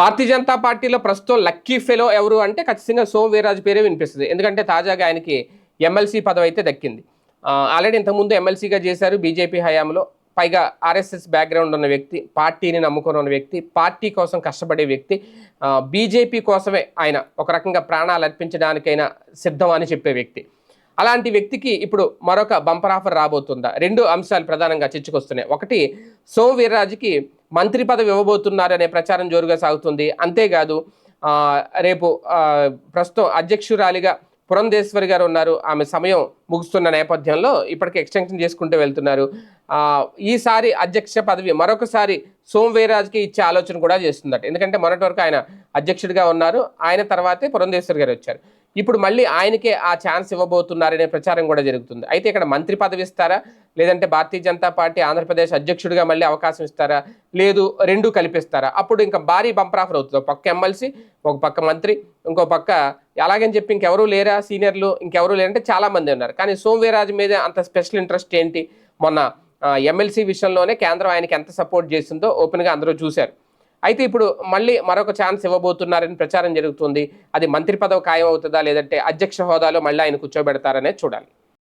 భారతీయ జనతా పార్టీలో ప్రస్తుతం lucky fellow ఎవరు అంటే ఖచ్చితంగా సోమ్ వీర్రాజు పేరే వినిపిస్తుంది. ఎందుకంటే తాజాగా ఆయనకి ఎమ్మెల్సీ పదవి అయితే దక్కింది. ఆల్రెడీ ఇంతకుముందు ఎమ్మెల్సీగా చేశారు బీజేపీ హయాంలో. పైగా ఆర్ఎస్ఎస్ బ్యాక్గ్రౌండ్ ఉన్న వ్యక్తి పార్టీని నమ్ముకొని ఉన్న వ్యక్తి పార్టీ కోసం కష్టపడే వ్యక్తి బీజేపీ కోసమే ఆయన ఒక రకంగా ప్రాణాలు అర్పించడానికైనా సిద్ధం అని చెప్పే వ్యక్తి. అలాంటి వ్యక్తికి ఇప్పుడు మరొక బంపర్ ఆఫర్ రాబోతుందా? రెండు అంశాలు ప్రధానంగా చర్చకొస్తున్నాయి. ఒకటి సోమ వీర్రాజుకి మంత్రి పదవి ఇవ్వబోతున్నారు అనే ప్రచారం జోరుగా సాగుతుంది. అంతేకాదు రేపు ప్రస్తుతం అధ్యక్షురాలిగా పురంధేశ్వరి గారు ఉన్నారు. ఆమె సమయం ముగుస్తున్న నేపథ్యంలో ఇప్పటికే ఎక్స్టెన్షన్ చేసుకుంటూ వెళ్తున్నారు. ఈసారి అధ్యక్ష పదవి మరొకసారి సోమ ఇచ్చే ఆలోచన కూడా చేస్తుందట. ఎందుకంటే మొన్నటి వరకు ఆయన అధ్యక్షుడిగా ఉన్నారు. ఆయన తర్వాతే పురంధేశ్వరి గారు వచ్చారు. ఇప్పుడు మళ్ళీ ఆయనకే ఆ ఛాన్స్ ఇవ్వబోతున్నారనే ప్రచారం కూడా జరుగుతుంది. అయితే ఇక్కడ మంత్రి పదవి ఇస్తారా? లేదంటే భారతీయ జనతా పార్టీ ఆంధ్రప్రదేశ్ అధ్యక్షుడిగా మళ్ళీ అవకాశం ఇస్తారా? లేదు రెండు కల్పిస్తారా? అప్పుడు ఇంకా భారీ బంపర్ ఆఫర్ అవుతుంది. ఒక పక్క ఎమ్మెల్సీ ఒక పక్క మంత్రి ఇంకో పక్క అలాగని చెప్పి ఇంకెవరూ లేరా? సీనియర్లు ఇంకెవరూ లేరంటే చాలా మంది ఉన్నారు. కానీ సోమవీరాజు మీద అంత స్పెషల్ ఇంట్రెస్ట్ ఏంటి? మొన్న ఎమ్మెల్సీ విషయంలోనే కేంద్రం ఆయనకి ఎంత సపోర్ట్ చేసిందో ఓపెన్గా అందరూ చూశారు. అయితే ఇప్పుడు మళ్ళీ మరొక ఛాన్స్ ఇవ్వబోతున్నారని ప్రచారం జరుగుతుంది. అది మంత్రి పదవి ఖాయం అవుతుందా లేదంటే అధ్యక్ష హోదాలో మళ్ళీ ఆయన కూర్చోబెడతారనే చూడాలి.